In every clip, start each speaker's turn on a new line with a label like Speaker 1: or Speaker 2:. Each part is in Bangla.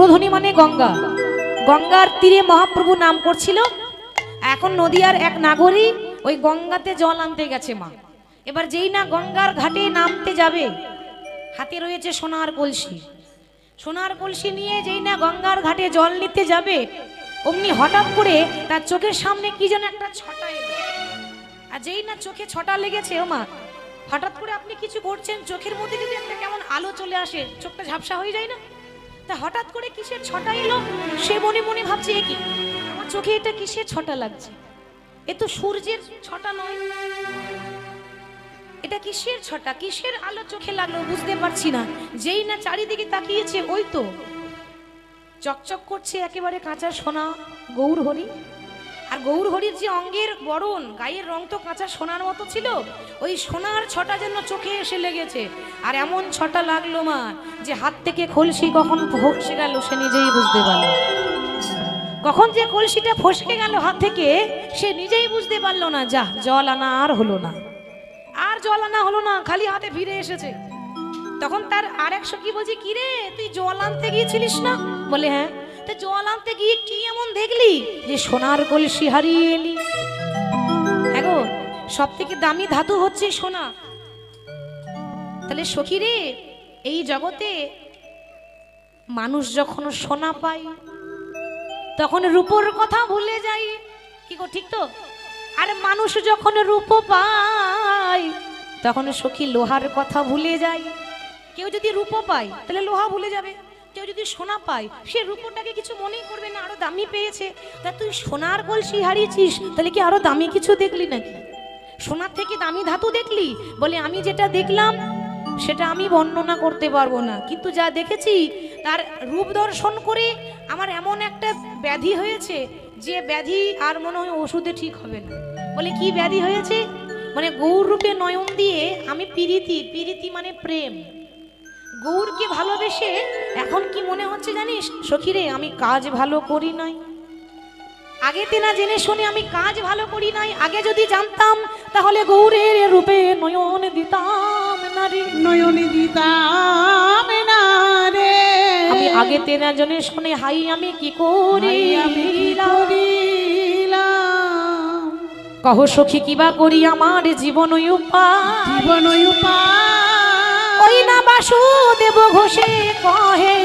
Speaker 1: উগ্রধ্বনি মানে গঙ্গা। গঙ্গার তীরে মহাপ্রভু নাম করছিল। এখন নদিয়ার এক নাগরিক ওই গঙ্গাতে জল আনতে গেছে মা। এবার যেই না গঙ্গার ঘাটে নামতে যাবে, হাতে রয়েছে সোনার কলসি। সোনার কলসি নিয়ে যেই না গঙ্গার ঘাটে জল নিতে যাবে, অমনি হঠাৎ করে তার চোখের সামনে কি যেন একটা ছটা এলো। আর যেই না চোখে ছটা লেগেছে ও মা, হঠাৎ করে আপনি কিছু করছেন, চোখের মধ্যে যদি একটা কেমন আলো চলে আসে, চোখটা ঝাপসা হয়ে যায় না? তা হঠাৎ করে কিসের ছটা এলো? সে মনে মনে ভাবছে, এ কি? আমার চোখে এটা কিসের ছটা লাগছে? এ তো সূর্যের ছটা নয়। এটা কিসের ছটা? কিসের আলো চোখে লাগল বুঝতে পারছি না। যেই না চারিদিকে তাকিয়েছে, ওই তো। চকচক করছে একেবারে কাঁচা সোনা গৌর হরি। আর গৌর হরির যে অঙ্গের বরণ, গায়ের রং তো কাঁচা সোনার মতো ছিল, ওই সোনার ছটা যেন চোখে এসে লেগেছে। আর এমন ছটা লাগল মা, যে হাত থেকে কলসি কখন ফসকে গেল সে নিজেই বুঝতে পারল কখন যে কলসিটা ফসকে গেল হাত থেকে, সে নিজেই বুঝতে পারল না, যা, জল আনা আর হলো না। আর জল আনা হলো না, খালি হাতে ফিরে এসেছে। তখন তার আর একশো কি বলছি কিরে, তুই জল আনতে গিয়েছিলিস না? বলে হ্যাঁ। তা জল আনতে গিয়ে কি এমন দেখলি যে সোনার কলসি হারিয়ে এলি? হ্যাঁ গো সব থেকে দামি ধাতু হচ্ছে সোনা। তাহলে সখী রে, এই জগতে মানুষ যখন সোনা পায়, তখন রূপোর কথা ভুলে যাই। কি গো, ঠিক তো? আরে মানুষ যখন রূপ পায়, তখন সখী লোহার কথা ভুলে যায়। কেউ যদি রূপ পায়, তাহলে লোহা ভুলে যাবে। কেউ যদি সোনা পায়, সে রূপটাকে কিছু মনেই করবে না, আরও দামি পেয়েছে। তা তুই সোনার কলসি হারিয়েছিস, তাহলে কি আরও দামি কিছু দেখলি নাকি? সোনার থেকে দামি ধাতু দেখলি? বলে, আমি যেটা দেখলাম, সেটা আমি বর্ণনা করতে পারব না। কিন্তু যা দেখেছি, তার রূপ দর্শন করে আমার এমন একটা ব্যাধি হয়েছে, যে ব্যাধি আর মনে হয় ওষুধে ঠিক হবে না। বলে, কি ব্যাধি হয়েছে? মানে গৌর রূপে নয়ন দিয়ে আমি পিরিতি পিরিতি মানে প্রেম। গৌরকে ভালোবেসে এখন কি মনে হচ্ছে জানিস? সখীরে আমি কাজ ভালো করি নাই। আগেতে না জেনে শুনে আমি কাজ ভালো করি নাই। আগে যদি জানতাম তাহলে গৌরের রূপে নয়ন দিতাম না রে।
Speaker 2: নয়নে দিতাম না রে।
Speaker 1: আমি আগেতে না জেনে শুনে হাই আমি কি করি
Speaker 2: আমি
Speaker 1: কহ সখী কিবা করি আমার জীবন উপায়?
Speaker 2: জীবন উপায়।
Speaker 1: ওই না বাসুদেব ঘোষে কহে,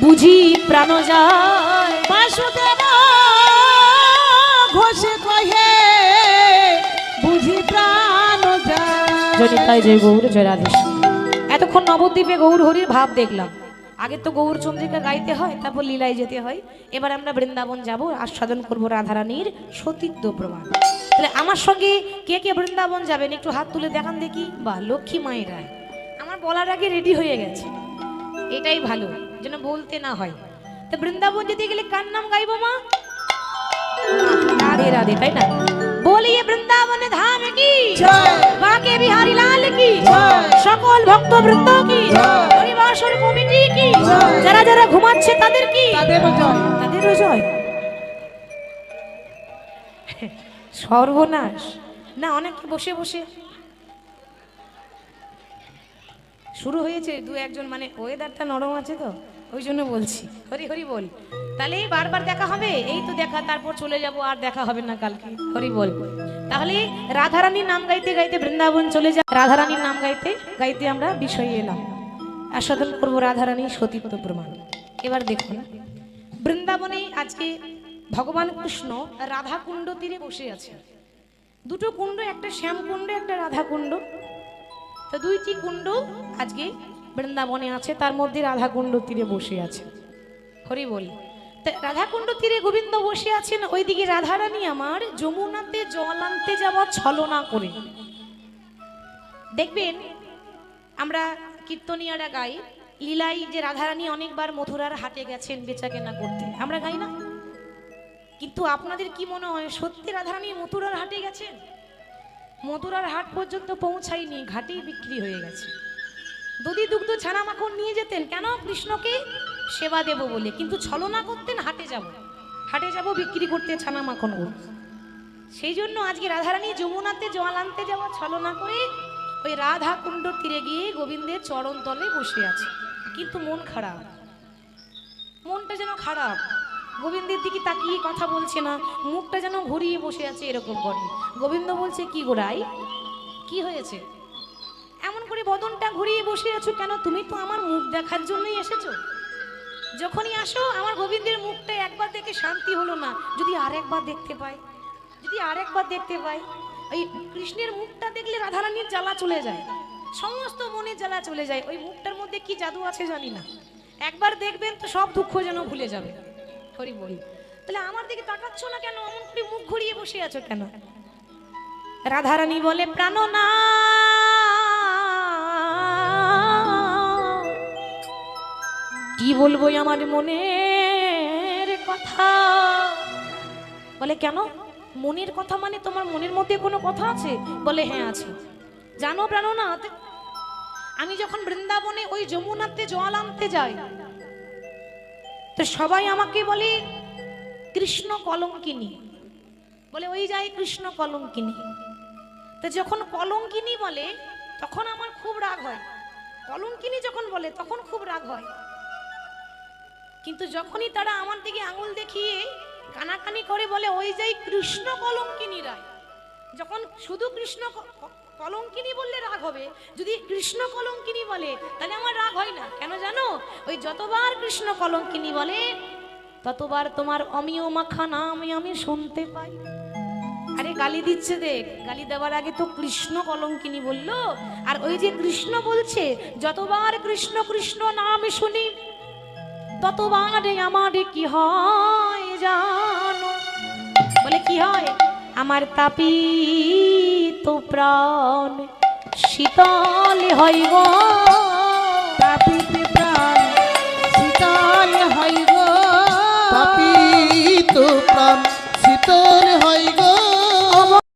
Speaker 1: বুঝি প্রাণ যায়।
Speaker 2: বাসুদেব ঘোষে কহে, বুঝি প্রাণ যায়।
Speaker 1: যদি তাই জয় গৌর জয় রাধেশ্যাম এতক্ষণ নবদ্বীপে গৌর হরির ভাব দেখলাম। আগে তো গৌর চন্দ্রিকা গাইতে হয়, তারপর লীলায় যেতে হয়। এবার আমরা বৃন্দাবন যাব, আস্বাদন করব রাধারানীর সতীত্ব প্রমাণ। তাহলে আমার সঙ্গে কে কে বৃন্দাবন যাবেন? একটু হাত তুলে দেখান দেখি। বা লক্ষ্মী মায়ের রায়। আমার বলার আগে রেডি হয়ে গেছে। এটাই ভালো যেন বলতে না হয়। তো বৃন্দাবন যেতে গেলে কার নাম গাইবো মা? রাধে রাধে তাই না? বলিয়ে বৃন্দাবন ধাম কি। বাকে বিহারি লাল কি? সকল ভক্ত বৃন্দ কি?
Speaker 2: জয়।
Speaker 1: হরিবাসর কমিটি কি? যারা যারা ঘুমাচ্ছে তাদের কি?
Speaker 2: তাদেরও জয়।
Speaker 1: সর্বনাশ। না অনেকে বসে বসে শুরু হয়েছে, দু একজন মানে ওয়েদারটা নরম আছে তো, ওই জন্য বলছি। হরি হরি বল। তাহলে এই বারবার দেখা হবে? এই তো দেখা, তারপর চলে যাব, আর দেখা হবে না কালকে। হরি বল। তাহলে রাধারানীর নাম গাইতে গাইতে বৃন্দাবন চলে যা। রাধারানীর নাম গাইতে গাইতে আমরা বিষয়ে এলাম। আস্বাদন করব রাধারানী সতীত্ব প্রমাণ। এবার দেখুন, বৃন্দাবনে আজকে ভগবান কৃষ্ণ রাধা কুণ্ড তীরে বসে আছে দুটো কুণ্ড, একটা শ্যাম কুণ্ড একটা রাধা কুণ্ড তো দুইটি কুণ্ড আজকে বৃন্দাবনে আছে, তার মধ্যে রাধা কুণ্ড তীরে বসে আছে। হরি বলি রাধা কুণ্ড তীরে গোবিন্দ বসে আছেন, ওইদিকে রাধারানী আমার যমুনাতে জল আনতে যাওয়া ছলনা করে। দেখবেন, আমরা কীর্তনিয়ারা গাই লীলাই যে রাধারানী অনেকবার মথুরার হাটে গেছেন বেচা কেনা করতে। আমরা গাই না? কিন্তু আপনাদের কি মনে হয়, সত্যি রাধারানী মথুরার হাটে গেছেন? মথুরার হাট পর্যন্ত পৌঁছায়নি, ঘাটেই বিক্রি হয়ে গেছে। দধি দুগ্ধ ছানা মাখন নিয়ে যেতেন, কেন কৃষ্ণকে? সেবা দেব বলে, কিন্তু ছলনা করতেন, হাটে যাব। হাটে যাব, বিক্রি করতে ছানা মাখন সেই জন্য আজকে রাধারানী যমুনাতে জল আনতে যাওয়া ছলনা করে ওই রাধা কুণ্ড তীরে গিয়ে গোবিন্দের চরণ তলে বসে আছে। কিন্তু মন খারাপ। মনটা যেন খারাপ। গোবিন্দের দিকে তাকিয়ে কথা বলছে না, মুখটা যেন ঘুরিয়ে বসে আছে এরকম করে। গোবিন্দ বলছে, কি গোড়াই কি হয়েছে? এমন করে বদনটা ঘুরিয়ে বসে আছো কেন? তুমি তো আমার মুখ দেখার জন্যই এসেছ। যখনই আসো, আমার গোবিন্দের মুখটা একবার দেখে শান্তি হলো না। যদি আরেকবার দেখতে পাই, যদি আরেকবার দেখতে পাই, ওই কৃষ্ণের মুখটা দেখলে রাধারানীর জ্বালা চলে যায়। সমস্ত মনের জ্বালা চলে যায়। ওই মুখটার মধ্যে কি জাদু আছে জানি না। একবার দেখবেন তো সব দুঃখ যেন ভুলে যাবে। হরি বলি। তাহলে আমার দিকে তাকাচ্ছ না কেন? অমন করে মুখ ঘুরিয়ে বসে আছো কেন? রাধারানী বলে, প্রাণ না। কি বলব আমার মনের কথা? বলে, কেন? মনের কথা মানে তোমার মনের মধ্যে কোনো কথা আছে? বলে হ্যাঁ আছে। জানো প্রাণনাথ আমি যখন বৃন্দাবনে ওই যমুনাতে জল আনতে যাই তো সবাই আমাকে বলে, কৃষ্ণ কলঙ্কিনী। বলে, ওই যাই কৃষ্ণ কলঙ্কিনী। তো যখন কলঙ্কিনী বলে, তখন আমার খুব রাগ হয়। কলঙ্কিনী যখন বলে, তখন খুব রাগ হয়। কিন্তু যখনই তারা আমার দিকে আঙুল দেখিয়ে কানাকানি করে, বলে, ওই যাই কৃষ্ণ কলঙ্কিনী রায়। যখন শুধু কৃষ্ণ কলঙ্কিনী বললে রাগ হবে। যদি কৃষ্ণ কলঙ্কিনী বলে, তাহলে আমার রাগ হয় না। কেন জানো? ওই যতবার কৃষ্ণ কলঙ্কিনী বলে, ততবার তোমার অমিয় মাখা নাম আমি শুনতে পাই। আরে গালি দিচ্ছে দেখ। গালি দেওয়ার আগে তো কৃষ্ণ কলঙ্কিনী বলল, আর ওই যে কৃষ্ণ বলছে, যতবার কৃষ্ণ কৃষ্ণ নাম শুনি, ততবারে আমার কি হয় জানো? বলে কি হয়? আমার তাপি তো প্রাণ শীতল হইব
Speaker 2: তাপিতে প্রাণ শীতল হইব তাপি
Speaker 3: তো প্রাণ শীতল গো।